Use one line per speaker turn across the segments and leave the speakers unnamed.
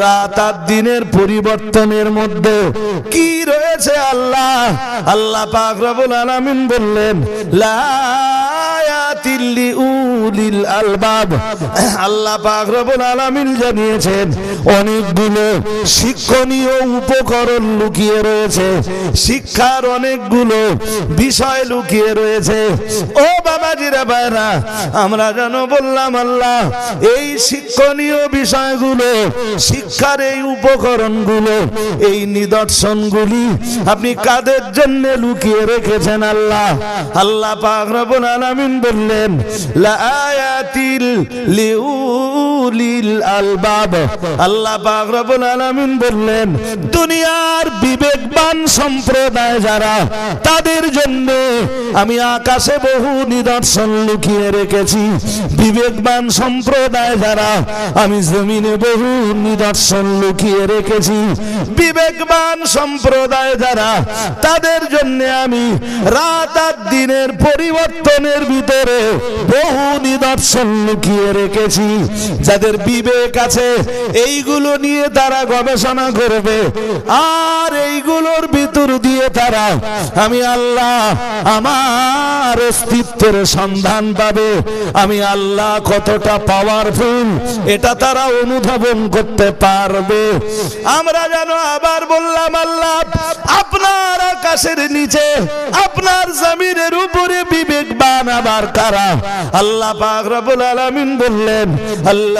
রাত আর দিনের পরিবর্তনের মধ্যে কি রয়েছে আল্লাহ? আল্লাহ পাক রবুল আলামিন বললেন লা অনেকগুলো শিক্ষণীয় উপকরণ লুকিয়ে রয়েছে। শিক্ষার অনেকগুলো বিষয় লুকিয়ে রয়েছে। ও বাবাজিরা বাইরা আমরা যেন বললাম, আল্লাহ, এই শিক্ষণীয় বিষয়গুলো, শিক্ষার এই উপকরণগুলো, এই নিদর্শনগুলি আপনি কাদের জন্য লুকিয়ে রেখেছেন আল্লাহ? আল্লাহ পাক আলামিন বললেন লা আয়াতিল লিউলিল আলবাব। আল্লাহ পাক রব্বুল আলামিন বললেন, দুনিয়ার বিবেকবান সম্প্রদায় যারা, তাদের জন্য আমি আকাশে বহু নিদর্শন লুকিয়ে রেখেছি। বিবেকবান সম্প্রদায় যারা, আমি জমিনে বহু নিদর্শন লুকিয়ে রেখেছি। বিবেকবান সম্প্রদায় যারা, তাদের জন্য আমি রাত আর দিনের পরিবর্তনের ভিতরে বহু নিদর্শন লুকিয়ে রেখেছি। যাদের বিবেক আছে। এইগুলো নিয়ে তারা গবেষণা করবে। আর এইগুলোর ভিতর দিয়ে তারা, আমি আল্লাহ আমার অস্তিত্বের সন্ধান পাবে। আমি আল্লাহ কতটা পাওয়ারফুল এটা তারা অনুধাবন করতে পারবে। আমরা যেন আবার বললাম, আল্লাহ, আপনার আকাশের নিচে, আপনার জমিনের উপরে বিবেকবান আবার কারা আল্লাহ পাক রব্বুল আলামিন বললেন আল্লাযীনা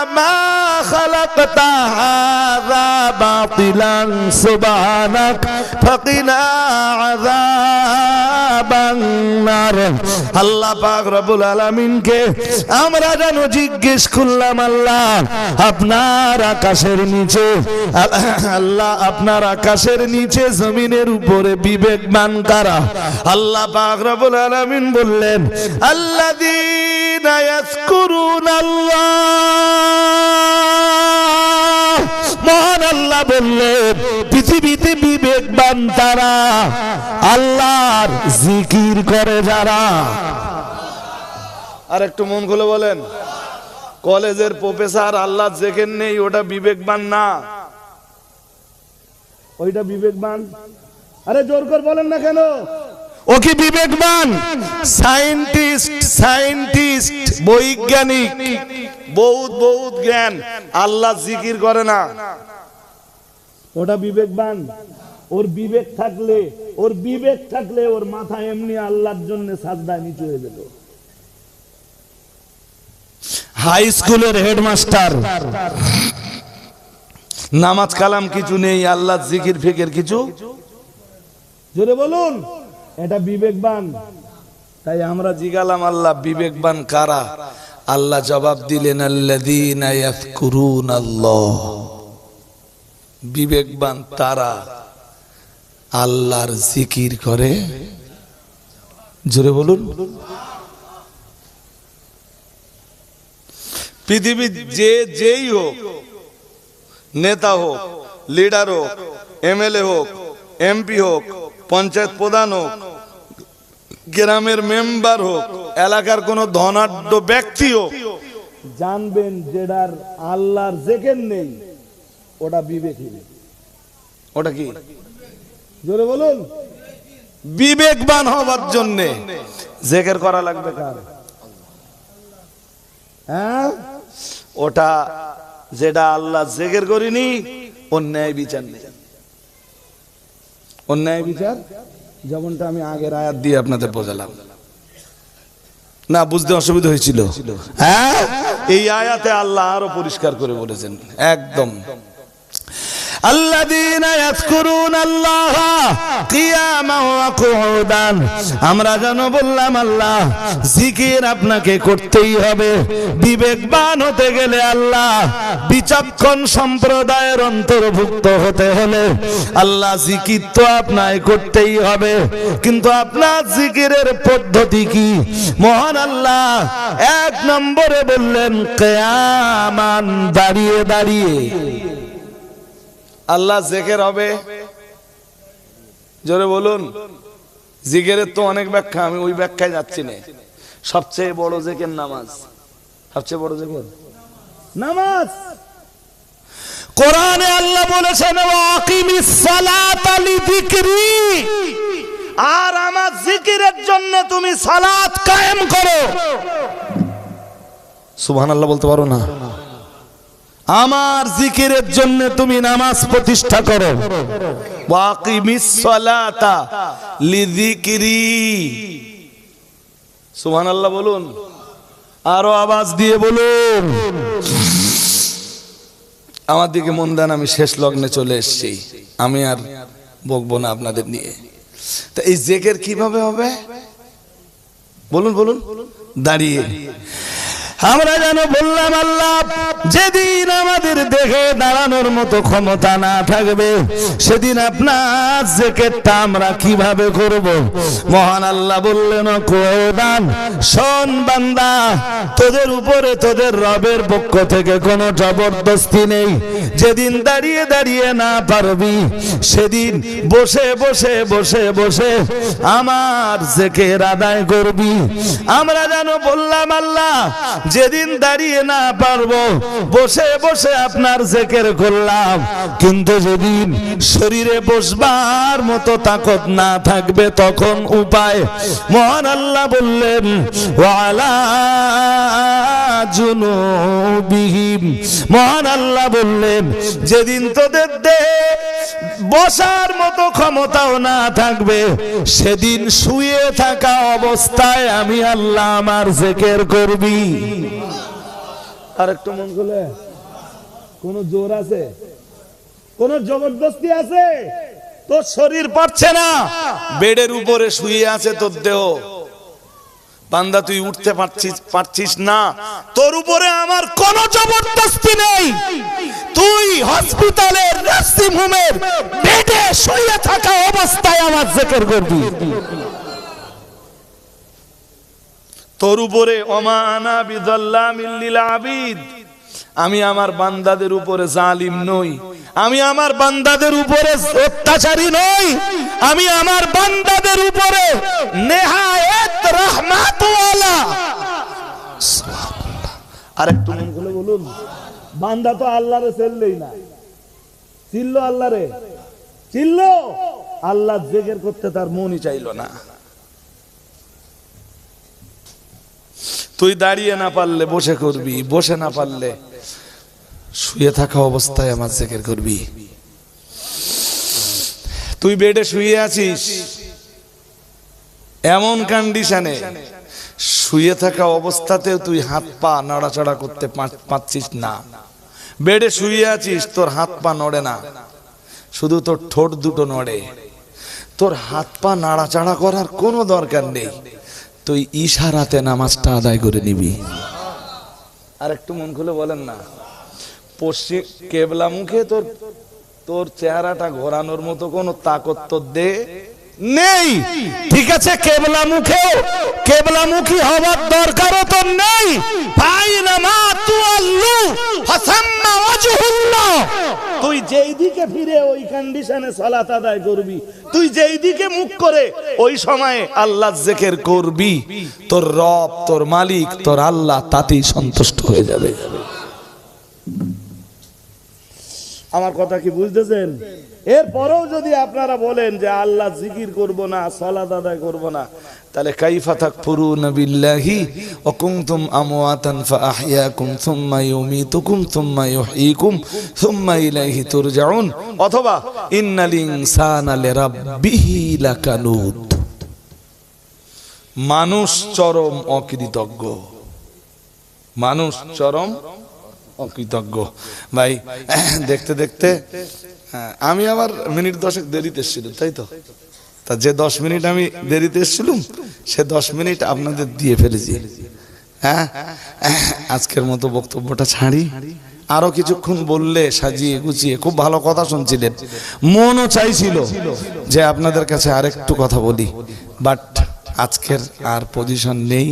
আরদি রাব্বানা মা خلقت هذا باطلا سبحانك فقنا عذاب النار আল্লাহ পাক রব্বুল আলামিনকে আমরা যেন জিজ্ঞেস করলাম আল্লাহ আপনার আকাশের নিচে আল্লাহ আপনার আকাশের নিচে জমিনের উপরে বিবেকবান কারা আল্লাহ পাক রব্বুল আলামিন বললেন আল্লাযীনা ইয়াযকুরুনা আল্লাহ মহান আল্লাহ বললেন পৃথিবীতে বিবেকবান তারা আল্লাহর জিকির করে যারা। আর একটু মন খুলে বলেন কলেজের প্রফেসর আল্লাহ জেকের নেই ওটা বিবেকবান না? ওইটা বিবেকবান? আরে জোর করে বলেন না কেন? ও কি বিবেকবান? সায়েন্টিস্ট সায়েন্টিস্ট বৈজ্ঞানিক। বহুত বহুত জ্ঞান। আল্লাহ জিকির করে না। ওটা বিবেকবান। ওর বিবেক থাকলে ওর বিবেক থাকলে ওর মাথা এমনি আল্লাহর জন্য সাজদায় নিচু হয়ে যেত। হাই স্কুলের হেডমাস্টার নামাজ কালাম কিছু নেই আল্লাহ জিকির ফিকির কিছু? জোরে বলুন। এটা বিবেকবান। তাই আমরা জিগালাম, আল্লাহ, বিবেকবান কারা? আল্লাহ জবাব দিলেন আল্লাহ বিবেকবান তারা আল্লাহর জিকির করে। জোরে বলুন। পৃথিবীর যে যেই হোক, নেতা হোক, লিডার হোক, এমএলএ হোক, এমপি হোক পঞ্চায়েত প্রধান হোক গ্রামের মেম্বার হোক এলাকার কোন ধনাঢ্য ব্যক্তি হোক জানবেন যেটার আল্লাহর জেকের নেই ওটা বিবেকহীন ওটা কি? জোরে বলুন। বিবেকবান হবার জন্য। জেকের করা লাগবে কার? হ্যাঁ? ওটা যেটা আল্লাহ জেকের করিনি অন্যায় বিচার নেই। অন্যায় বিচার? যেমনটা আমি আগের আয়াত দিয়ে আপনাদের বোঝালাম। না, বুঝতে অসুবিধা হয়েছিল। হ্যাঁ? এই আয়াতে আল্লাহ আরও পরিষ্কার করে বলেছেন। একদম।
আমরা যেন বললাম, আল্লাহ, জিকির আপনাকে করতেই হবে। বিবেকবান হতে গেলে আল্লাহ, বিচক্ষণ সম্প্রদায়ের অন্তর্ভুক্ত হতে হলে আল্লাহ জিকির তো আপনায় করতেই হবে। কিন্তু আপনার জিকিরের পদ্ধতি কি? মহান আল্লাহ, এক নম্বরে বললেন, কেয়ামান দাঁড়িয়ে দাঁড়িয়ে।
আল্লাহ জেকের হবে। জোরে বলুন। জিগেরের তো অনেক ব্যাখ্যা, আমি ওই ব্যাখ্যায় যাচ্ছি না। সবচেয়ে বড় জেকের নামাজ। সবচেয়ে বড় জেকের? নামাজ।
কোরআনে আল্লাহ বলেছেন
আর আমার জিকিরের জন্য তুমি সালাত
কায়েম করো। সুবহানাল্লাহ বলতে পারো না? আমার জিকিরের জন্য তুমি নামাজ প্রতিষ্ঠা করো।
লিযিকরি। সুবহানাল্লাহ বলুন।
আরও আওয়াজ দিয়ে বলুন।
আমার দিকে মন দেন, আমি শেষ লগ্নে চলে এসেছি। আমি আর বকবো না আপনাদের নিয়ে। তা এই জেকের কীভাবে হবে? বলুন বলুন। দাঁড়িয়ে।
আমরা যেন বললাম, আল্লাহ, যেদিন আমাদের দেখে দাঁড়ানোর মতো ক্ষমতা না থাকবে, সেদিন আপনার জেকেটটা আমরা কীভাবে করব? মহান আল্লাহ বললেন কোদান শোন বান্দা, তোদের উপরে তোদের রবের পক্ষ থেকে কোনো জবরদস্তি নেই। যেদিন দাঁড়িয়ে দাঁড়িয়ে না পারবি, সেদিন বসে বসে বসে বসে আমার জেকের আদায় করবি। আমরা যেন বললাম, আল্লাহ যেদিন দাঁড়িয়ে না পারব, বসে বসে আপনার জেকের করলাম। কিন্তু যেদিন শরীরে বসবার মতো তাকত না থাকবে, তখন উপায় মহান আল্লাহ বললেন মহান আল্লাহ বললেন, যেদিন তোদের দেহে বসার মতো ক্ষমতাও না থাকবে। সেদিন শুয়ে থাকা অবস্থায় আমি আল্লাহ আমার জেকের করবি।
আর একটু মন খুলে। কোন জোর আছে? কোন জবরদস্তি আছে? তোর শরীর পারছে না। বেডের উপরে শুয়ে আছে তোর দেহ। বান্দা, তুই উঠতে পারছিস পারছিস না। তোর উপরে আমার কোন জবরদস্তি নেই।
তুই হসপিটালের নার্সিং হোমের বেডে শুয়ে থাকা অবস্থায় আমার জেকের করবি
তোর উপরে ওমা আনা বিদাল্লামিল লিল আবিদ। আমি আমার বান্দাদের উপরে জালিম নই।
আমি আমার বান্দাদের উপরে অত্যাচারী নই। আমি আমার বান্দাদের উপরে নেহায়েত
মন খুলে বলুন। বান্দা তো আল্লাহরে চেললেই না। চিল্লো আল্লাহরে। চিল্লো? আল্লাহ জেগের করতে তার মনই চাইলো না। তুই দাঁড়িয়ে না পারলে বসে করবি, বসে না পারলে শুয়ে থাকা অবস্থায় আমার জেকের করবি। তুই বেডে শুয়ে আছিস, এমন কন্ডিশনে শুয়ে থাকা অবস্থাতেও তুই হাত পা নাড়াচাড়া করতে পারছিস না। বেডে শুয়ে আছিস, তোর হাত পা নড়ে না। শুধু তোর ঠোঁট দুটো নড়ে। তোর হাত পা নাড়াচাড়া করার কোনো দরকার নেই। তুই ইশারাতে নামাজটা আদায় করে নিবি। আর একটু মন খুলে বলেন না। পশ্চিম কেবলা মুখে তোর তোর চেহারাটা ঘোরানোর মতো কোনো তাকত তোর দে।
নেই। ঠিক আছে কেবলা মুখে কেবলামুখী হওয়ার দরকারও তো নেই।
তুই যেই দিকে ফিরে ওই কন্ডিশনে সালাত আদায় করবি, তুই যেই দিকে মুখ করে ওই সময়ে আল্লাহ জেকের করবি, তোর রব, তোর মালিক, তোর আল্লাহ তাতেই সন্তুষ্ট হয়ে যাবে। আমার কথা কি বুঝতেছেন? এরপরেও যদি আপনারা বলেন যে আল্লাহ জিকির করব না, সলাত আদায় করব না, তাহলে কাইফা তাকফুরুনা বিল্লাহি ওয়া কুনতুম আমওয়াতান ফাআহইয়াকুম সুম্মা ইউমীতুকুম সুম্মা ইউহয়ীকুম সুম্মা অথবা, ইন্নাল ইনসানা মানুষ চরম অকৃতজ্ঞ। মানুষ চরম অকৃতজ্ঞ। ভাই, দেখতে দেখতে হ্যাঁ আমি আবার মিনিট দশেক দেরিতে এসেছিলাম, তাই তো? তা যে দশ মিনিট আমি দেরিতে এসেছিলাম, সে দশ মিনিট আপনাদের দিয়ে ফেলেছি। হ্যাঁ আজকের মতো বক্তব্যটা ছাড়ি। আরও কিছুক্ষণ বললে সাজিয়ে গুছিয়ে খুব ভালো কথা শুনছিলেন। মনও চাইছিল যে আপনাদের কাছে আরেকটু কথা বলি। বাট আজকের আর পজিশন নেই।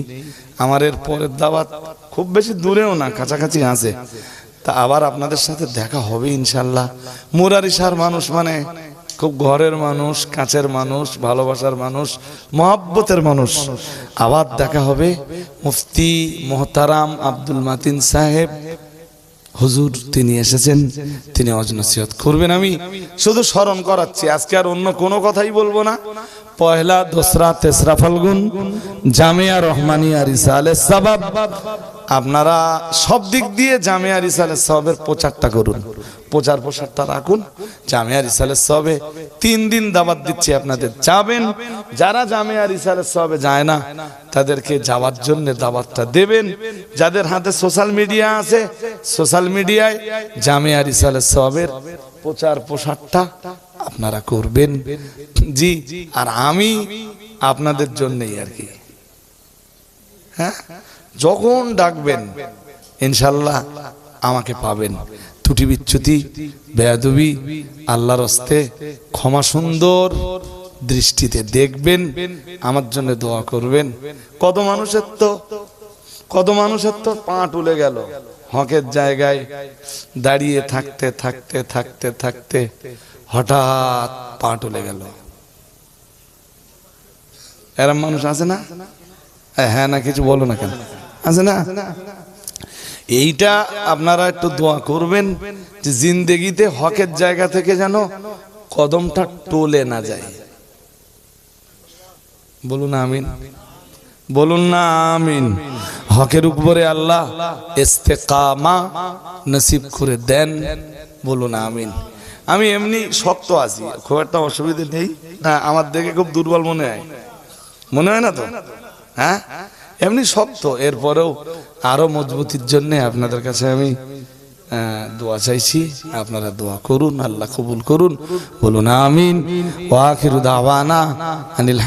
আমার এর পরের দাওয়াত খুব বেশি দূরেও না, কাছাকাছি আছে। তা আবার আপনাদের সাথে দেখা হবে ইনশাল্লাহ মুরারিসার মানুষ মানে খুব ঘরের মানুষ, কাঁচের মানুষ, ভালোবাসার মানুষ, মহাব্বতের মানুষ। আবার দেখা হবে মুফতি মোহতারাম আব্দুল মাতিন সাহেব। হুজুর, তিনি এসেছেন, তিনি অজনসিহত করবেন। আমি শুধু স্মরণ করাচ্ছি, আজকে আর অন্য কোনো কথাই বলব না। পহেলা দোসরা তেসরা ফাল্গুন, জামিয়া রহমানিয়া রিসালে সাবাব। আপনারা সব দিক দিয়ে জামিয়া রিসালে সবের প্রচারটা করুন। প্রচার প্রসারটা রাখুন। জামিয়া রিসালে সবে তিন দিন দাবাত দিচ্ছি আপনাদের। যাবেন, যারা জামিয়া রিসালে সবে যায় না, তাদেরকে যাওয়ার জন্য দাবাতটা দেবেন। যাদের হাতে সোশ্যাল মিডিয়া আছে, সোশ্যাল মিডিয়ায় জামিয়া রিসালে সবের প্রচার প্রসারটা আপনারা করবেন। জি, আর আমি আপনাদের জন্যই আর কি। হ্যাঁ? যখন ডাকবেন, ইনশাল্লাহ আমাকে পাবেন। ত্রুটি বিচ্যুতি, বেয়াদবি, আল্লাহর হস্তে ক্ষমা সুন্দর দৃষ্টিতে দেখবেন, আমার জন্য দোয়া করবেন। কত মানুষের তো, কত মানুষের তো পা টুলে গেল। হকের জায়গায় দাঁড়িয়ে থাকতে থাকতে থাকতে থাকতে হঠাৎ পা টুলে গেল। এরম মানুষ আছে না? হ্যাঁ না, কিছু বলো না কেন? আছে না? এইটা আপনারা একটু দোয়া করবেন যে জিন্দেগিতে হকের জায়গা থেকে যেন কদমটা টোলে না যায়। বলুন আমিন। বলুন না আমিন। হকের উপরে আল্লাহ ইস্তেকামা নসিব করে দেন। বলুন আমিন। আমি এমনি শক্ত আছি, খুব একটা অসুবিধে নেই। না আমার দেখে খুব দুর্বল মনে হয়। মনে হয় না তো? হ্যাঁ? এমনি শক্ত। এরপরেও আরও মজবুতির জন্য আপনাদের কাছে আমি দোয়া চাইছি। আপনারা দোয়া করুন, আল্লাহ কবুল করুন। বলুন আমিন। ওয়াখির দাওয়ানা আনিল